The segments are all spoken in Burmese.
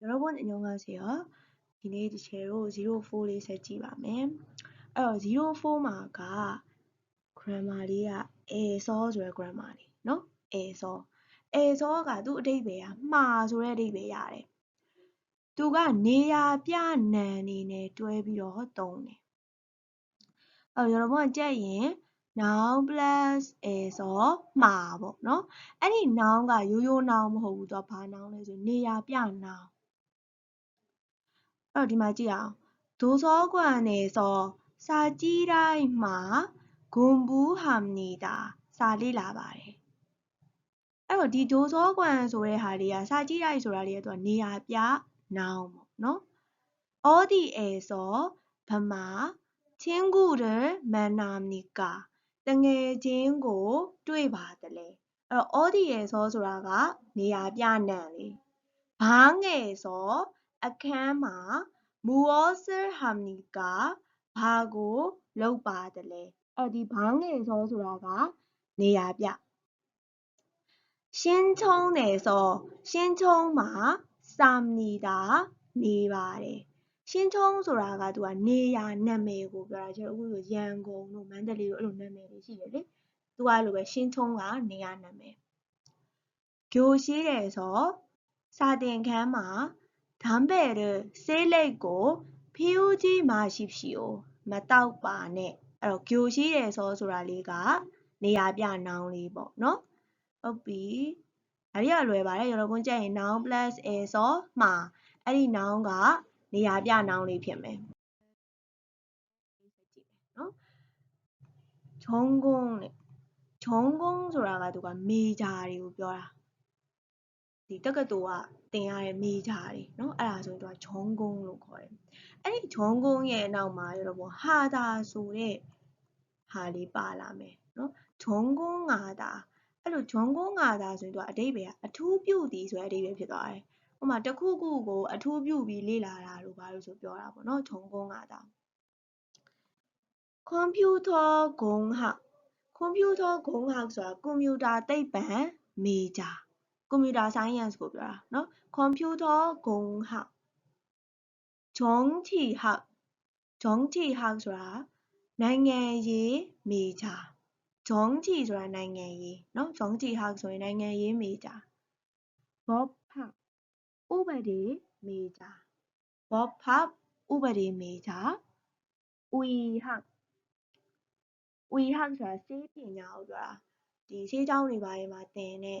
여러분 안녕하세 요. 이내 제로 04를 살지 마면 어, 04마가 grammar 이 야. 에서 저의 grammar 이. နော်အဲဆိုအဲဆိုကသူ့အဓိပ္ပာယ်ကမှာဆိုတဲ့အဓိပ္ပာယ်ရတယ်သူကနေရာပြနံနေနဲ့တွဲပြီးတော့သုံးတယ်အော်ရတော့မကြက်ရင် noun plus a ဆိုမှာပေါ့နော်အဲ့ဒီ noun ကရိုးရိုး noun မဟုတ်ဘူးသူကဘာ noun လဲဆိုနေရာပြ noun အဲ့တော့ဒီမှာကြည့်အောင်ဒိုစောကွာနေစောစာကြည့်တိုင်းမှာဂွန်ဘူးဟာမနေတာစာလေ့လာပါတယ်အဲ့တော့ဒီဒိုစောကွမ်ဆိုတဲ့ဟာတွေကစာကြည့်တိုင်းဆိုတာတွေကသူကနေရာပြနောင်ပေါ့နော်အောဒီအေဆိုဗမာချင်းကူတဲ့မန်နာမီကာတငယ်ချင်းကို တွေ့ပါတယ်လေအဲ့တော့အောဒီအေဆိုဆိုတာကနေရာပြနံလေဘာငယ်ဆို အခန်းမှာမူအောဆာဟာမီကဘာကိုလုပ်ပါတယ်လဲအဲ့ဒီဘောင်းငယ်စောဆိုတာကနေရာပြရှင်းချုံးနယ်စောရှင်းချုံးမှာစာမီတာနေပါတယ်ရှင်းချုံးဆိုတာကသူကနေရာနာမည်ကိုပြောတာကျတော့အခုဆိုရန်ကုန်တို့မန္တလေးတို့အဲ့လိုနာမည်တွေရှိတယ်လေသူကအဲ့လိုပဲရှင်းချုံးကနေရာနာမည်ဂျိုရှိတယ်ဆိုစာတင်ခန်းမှာ 담배를ဆေးလိပ်ကိုဖျူးကြီး마십시오မတောက်ပါနဲ့အဲ့တော့gyوရှိတယ်ဆိုဆိုတာလေးကနေရာပြ noun လေးပေါ့နော်ဟုတ်ပြီဒါတွေကလွယ်ပါတယ်ရောကွန်းကြက်ရင် noun plus a ဆိုမှာအဲ့ဒီ noun ကနေရာပြ noun လေးဖြစ်မယ်နော်ဂျုံကုန်းတဲ့ဂျုံကုန်းဆိုတာကသူကမေဂျာတွေကိုပြောတာ ဒီတက္ကသိုလ်ကသင်ရတဲ့ major တွေเนาะအဲ့ဒါဆိုရင်သူကဂျုံကုန်းလို့ခေါ်တယ်အဲ့ဒီဂျုံကုန်းရဲ့အနောက်မှာရတော့ဟာတာဆိုတဲ့ဟာလေးပါလာမယ်เนาะဂျုံကုန်းငါတာအဲ့လိုဂျုံကုန်းငါတာဆိုရင်သူကအတိတ်ပဲအထူးပြုသည်ဆိုတဲ့အတိတ်ပဲဖြစ်သွားတယ်ဟိုမှာတခုခုကိုအထူးပြုပြီးလေ့လာတာလို့ဘာလို့ဆိုပြောတာပေါ့เนาะဂျုံကုန်းငါတာကွန်ပျူတာဂုံဟကွန်ပျူတာဂုံဟဆိုတာကွန်ပျူတာသိပ္ပံ major computer science ကိုပြောတာเนาะ computer ဂုံဟောက်ဂျုံတီဟောက်ဂျုံတီဟောက်ဆိုတာနိုင်ငံရေးမေဂျာဂျုံတီဆိုတာနိုင်ငံရေးเนาะဂျုံတီဟောက်ဆိုရင်နိုင်ငံရေးမေဂျာဘော့ဖပ်ဥပဒေမေဂျာဘော့ဖပ်ဥပဒေမေဂျာဝီဟောက်ဝီဟောက်ဆိုတာစေးပညာကိုပြောတာဒီစေးเจ้าတွေဘာတွေမှာသင်တဲ့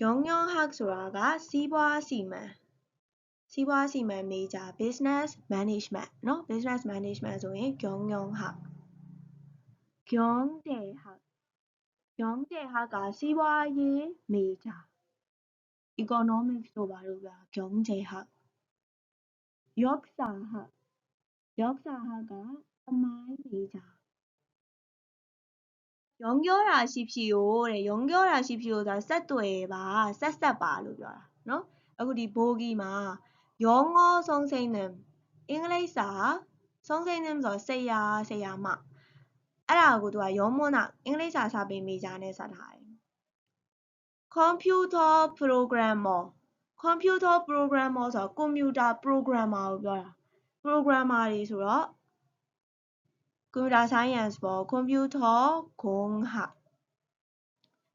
경영학 소화가 시와 시맨 시와 시맨 메이자 business management no? business management 중에 경영학 경제학. 경제학과 시와의 메이자 economics도 말로가 경제학. 역사학. 역사학과 엄마의 메이자 ရုံးပြောတာရှိဖြစ်ရို့တဲ့ရုံးပြောတာရှိဖြစ်ရို့ဆိုတာဆက်သွယ်ပါဆက်ဆက်ပါလို့ပြောတာနော်အခုဒီဘိုဂီမှာရောငေါဆုံးစိမ့်တယ်အင်္ဂလိပ်စာဆုံးစိမ့်တယ်ဆိုတော့ဆရာဆရာမအဲ့ဒါကိုသူကရောမွန်းတာအင်္ဂလိပ်စာစာပေမေဂျာနဲ့ဆက်ထားတယ် computer programmer computer programmer ဆိုတော့ computer programmer ကိုပြောတာ programmer တွေဆိုတော့ computer science ပေါ့ computer ဂုံးဟာ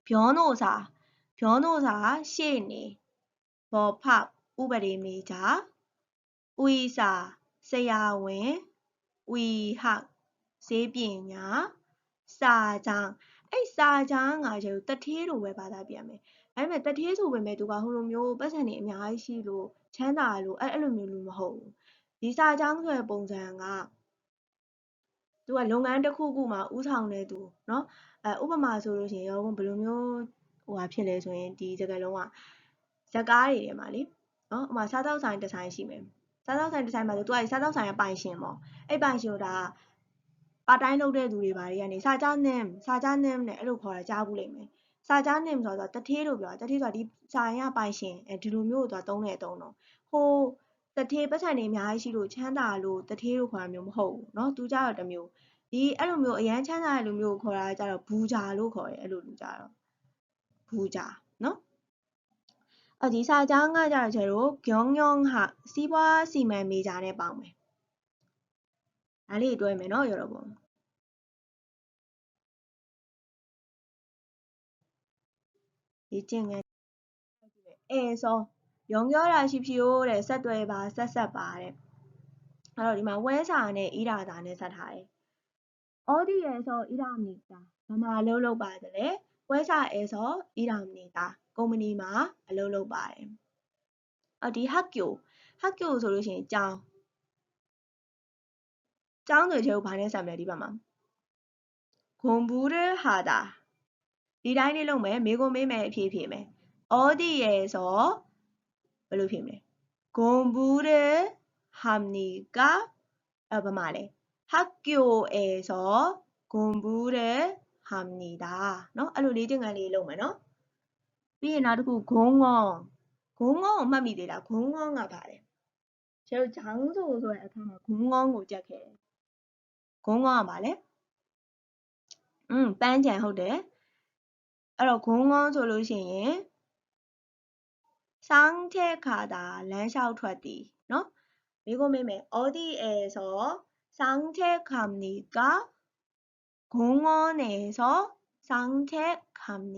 ပြောနိုစာပြောနိုစာရှေ့နေဘောဖဥပဒေမေဂျာဦစာဆရာဝန်ဝီဟဈေးပညာစာချောင်းအဲ့စာချောင်းငါကျတထေးလိုပဲဘာသာပြန်မယ်ဒါပေမဲ့တထေးဆိုပေမဲ့သူကဟိုလိုမျိုးပတ်စံနေအများကြီးရှိလို့ချမ်းသာလို့အဲ့အဲ့လိုမျိုးလူမဟုတ်ဘူးဒီစာချောင်းဆိုတဲ့ပုံစံက သူကလုပ်ငန်းတစ်ခုခုမှာဥဆောင်နေသူเนาะအဲဥပမာဆိုလို့ရှိရင်ရောဘယ်လိုမျိုးဟိုဟာဖြစ်လဲဆိုရင်ဒီစကားလုံးကဇက်ကားတွေထဲမှာလေเนาะဥပမာစားတောက်ဆိုင်တစ်ဆိုင်ရှိမယ် စားသောက်ဆိုင်တစ်ဆိုင်မှာဆိုသူကစားသောက်ဆိုင်ကပိုင်ရှင်ပေါ့အဲ့ပိုင်ရှင်ကိုဒါပါတိုင်းလုပ်တဲ့သူတွေဘာတွေကနေစာကြနင်းစာကြနင်းနဲ့အဲ့လိုခေါ်တာကြားဘူးလိမ့်မယ်စာကြနင်းဆိုတော့တထေးလို့ပြောတာတထေးဆိုတာဒီဆိုင်ရပိုင်ရှင်အဲဒီလိုမျိုးကိုသူကသုံးတဲ့အသုံးတော့ဟို တထေးပတ်ချံနေအများကြီးရှိလို့ချမ်းသာလို့တထေးလို့ခေါ်တာမျိုးမဟုတ်ဘူးเนาะသူကြတော့တမျိုးဒီအဲ့လိုမျိုးအရန်ချမ်းသာတဲ့လူမျိုးကိုခေါ်တာကြတော့ဘူဂျာလို့ခေါ်တယ်အဲ့လိုလူကြတော့ဘူဂျာเนาะအဒီစာကြောင်းကကြတော့ကျတော့ဂွန်ဂွန်ဟာစီးပွားစီမံမေဂျာနဲ့ပေါင်းမယ်ဒါလေးတွဲမယ်เนาะရောတော့ပေါ့ဒီကျင့်ငန်းအဲဆို ရုံပြောတာရှိဖြစ်ရိုးတဲ့ဆက်တွဲပါဆက်ဆက်ပါတဲ့အဲ့တော့ဒီမှာဝဲစာနဲ့ဣရာသာနဲ့ဆက်ထားတယ်။အော်ဒီရဲ့ဆိုဣရာမီတာဘာမှလုံးလုံးပါတယ်လေဝဲစာအဲဆိုဣရာမီတာကုမ္ပဏီမှာအလုပ်လုပ်ပါတယ်။အော်ဒီဟက်ကျိုဟက်ကျိုဆိုလို့ရှိရင်ကြောင်းကျောင်းသူချေကိုဘာနဲ့ဆက်မလဲဒီဘက်မှာဂွန်ဘူးရဟာတာဒီတိုင်းလေးလုပ်မယ်မေကိုမေးမယ်အဖြေဖြေမယ်အော်ဒီရဲ့ဆိုဘ ယ်လိုဖြစ်မလဲဂုံဘူးတဲ့ဟမ်နီကအဘမလဲဟက်ကျိုအေဆိုဂုံဘူးတဲ့ဟမ်နီဒါနော်အဲ့လိုလေးတင်ငန်းလေးလုပ်မယ်နော်ပြီးရင်နောက်တစ်ခုဂုံငေါဂုံငေါကိုမှတ်မိသေးလားဂုံငေါကပါလဲကျတော့ဂျောင်းဆိုဆိုတဲ့အခါမှာဂုံငေါကိုကြက်ခဲ့တယ်ဂုံးကောင်းကပါလေอืมပန်းချံဟုတ်တယ်အဲ့တော့ဂုံးကောင်းဆိုလို့ရှိရင် 상택하다 레샤우트디 너 미고매매 어디에서 상택합니까? 공원에서 상택합니다.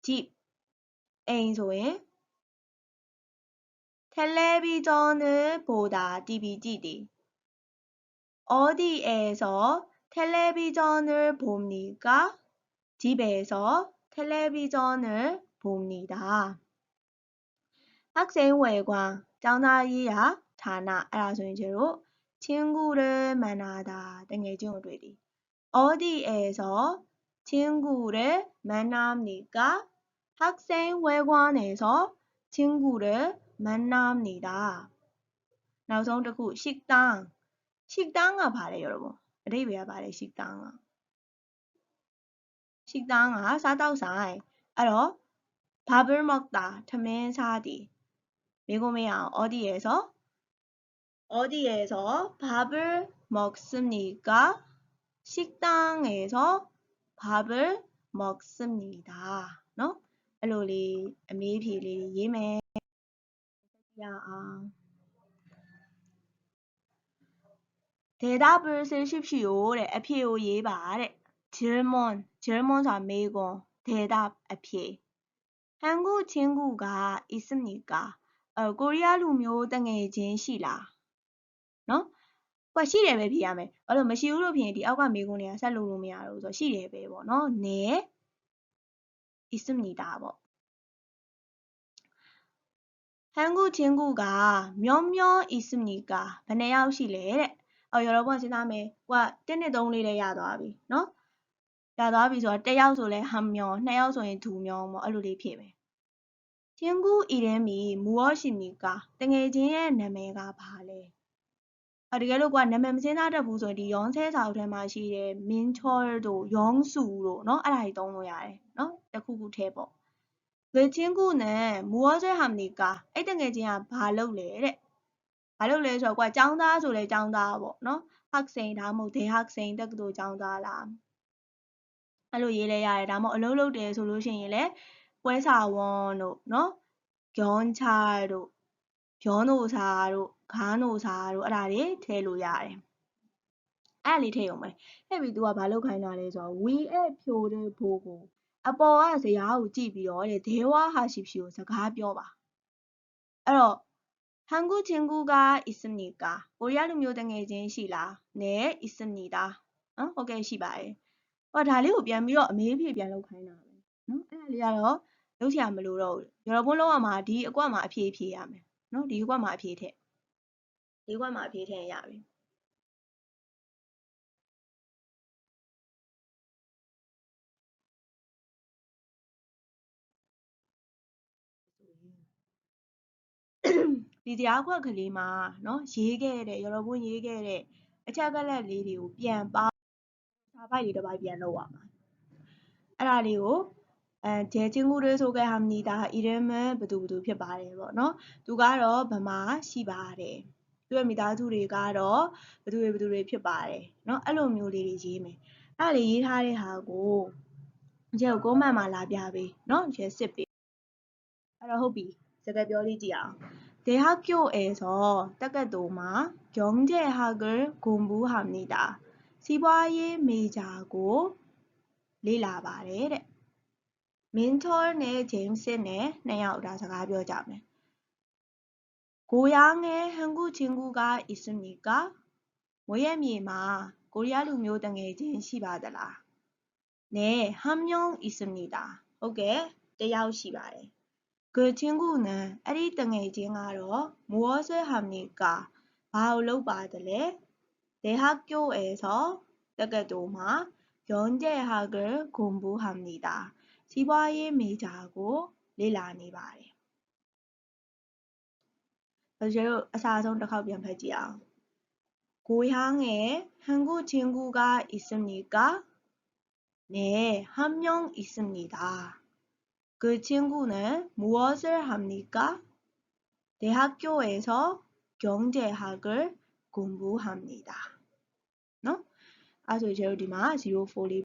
집 에인소에 텔레비전을 보다 DVDD 어디에서 텔레비전을 봅니까? 집에서 텔레비전을 봅니 다. 학생회관 장나이야 다나 알아서 이제로 친구를 만나다 등의중을 되리 어디에서 친구를 만납니 까? 학생회관에서 친구를 만납니 다. 나우성 듣고 식당 식당아 바래 여러분 레이베야 바래 식당아 식당아 사다우사이 알어 밥을 먹다. 타멘사디. 메고메야 어디에서? 어디에서 밥을 먹습니까? 식당에서 밥을 먹습니다. 너? 알로리 미피리 예메 야 대답을 쓰십시오. 래 앞에 오예 바래 질문 질문사 메고 대답 앞에 한국 친구가 있습니까? 어, 코리아 လူမျိုးတငယ်ချင်းရှိလားနော်ကွာရှိတယ်ပဲဖြေရမယ်အဲ့လိုမရှိဘူးလို့ဖြေရင်ဒီအောက်ကမေးခွန်းတွေကဆက်လို့လို့မရတော့ဘူးဆိုတော့ရှိတယ်ပဲပေါ့နော်네 있습니다ပေါ့한국친구가몇명있습니까ဘယ်နှယောက်ရှိလဲတဲ့အော်여러분စဉ်းစားမယ်ဟိုက1နဲ့3လေးလည်းရသွားပြီနော် ရသွားပြီဆိုတော့တစ်ယောက်ဆိုလဲဟမ်မျောနှစ်ယောက်ဆိုရင်ဒူမျောပေါ့အဲ့လိုလေးဖြည့်မယ်ချင်းကူအီရန်မီမူရောရှိမီကတငယ်ချင်းရဲ့နာမည်ကဘာလဲအတကယ်လို့ကနာမည်မစင်းသားတတ်ဘူးဆိုရင်ဒီရောင်းဆဲစာအုပ်ထဲမှာရှိတဲ့မင်းချောတို့ရောင်းစုတို့เนาะအဲ့ဒါကြီးသုံးလို့ရတယ်เนาะတခုခုထဲပေါ့ဝေချင်းကူနဲ့မူရောဆဲဟာမနီကအဲ့တငယ်ချင်းကဘာလုပ်လဲတဲ့ဘာလို့လဲဆိုတော့ကွာចောင်းသားဆိုလဲចောင်းသားပေါ့နော်ဟက်စိန်ဒါမှမဟုတ်ဒေဟက်စိန်တက္ကသိုလ်ចောင်းသားလား အဲ့လိုရေးလဲရတယ်ဒါမှမဟုတ်အလုပ်လုပ်တယ်ဆိုလို့ရှိရင်လည်းပွဲစာဝန်တို့နော်ဂျွန်ချာတို့ဂျွန်နိုစာတို့ဂါနိုစာတို့အဲ့ဒါတွေထည့်လို့ရတယ်အဲ့လေးထည့်အောင်ပဲထည့်ပြီး तू ကဘာလုပ်ခိုင်းတာလဲဆိုတော့ we at ဖြိုတဲ့ဘိုးကိုအပေါ်ကဇရာကိုကြည့်ပြီးတော့တဲ့ဒေဝဟာရှိဖြူကိုစကားပြောပါအဲ့တော့ဟန်ကူချင်းကူကအစ်စနီကာကိုရီးယားလူမျိုးတငယ်ချင်းရှိလားနဲအစ်စနီတာနော်ဟုတ်ကဲ့ရှိပါတယ် ဟောဒါလေးကိုပြန်ပြီးတော့အမေးဖြေပြန်လုပ်ခိုင်းတာပဲနော်အဲ့ဒါလေးကတော့လုပ်ချင်မလို့တော့ဘူးရော်ဘုံလုံးရမှာဒီအကွက်မှာအဖြေဖြေရမယ်နော်ဒီအကွက်မှာအဖြေထည့်ဒီအကွက်မှာအဖြေထည့်ရပြီဒီတရားခွက်ကလေးမှာเนาะရေးခဲ့တဲ့ရော်ဘုံရေးခဲ့တဲ့အချက်ကလက်လေးတွေကိုပြန်ပါ ဟာပိုက်လေးတစ်ပိုက်ပြန်လုပ်ရမှာအဲ့ဒါလေးကိုအဲဂျဲချင်းကူတွေဆိုခဲ့ဟာမနီတာအီရမန်ဘသူဘသူဖြစ်ပါတယ်ပေါ့နော်သူကတော့ဗမာရှိပါတယ်သူရဲ့မိသားစုတွေကတော့ဘသူတွေဘသူတွေဖြစ်ပါတယ်နော်အဲ့လိုမျိုးလေးတွေရေးမယ်အဲ့လေးရေးထားတဲ့ဟာကိုဂျဲကိုကိုမန်မှာလာပြပေးနော်ဂျဲစစ်ပေးအဲ့တော့ဟုတ်ပြီစကားပြောလေးကြည့်အောင်대학교에서딱딱도마경제학을공부합니다 시바의 메자고 리라바레 멘털 네 제임스 네 내야우라 자가 벼자면 고향에 한국 친구가 있습니까? 모예미마 고리아루 묘등의 진시바더라. 네, 한 명 있습니다. 오케이, တယောက်ရှိပါတယ်။ 그 친구는 အဲ့ဒီတငယ်ချင်းကတော့ 무엇을 합니까? ဘာလို့လုပ်ပါတယ်လဲ? 대학교에서 뜨개도마 경제학을 공부합니다. 시바의 미자고 릴라니 말이에요. 사성 더 가면 되지 않. 고향에 한국 친구가 있습니까? 네, 한 명 있습니다. 그 친구는 무엇을 합니까? 대학교에서 경제학을 공부합니다. Asuh jauh di mana, siu foli.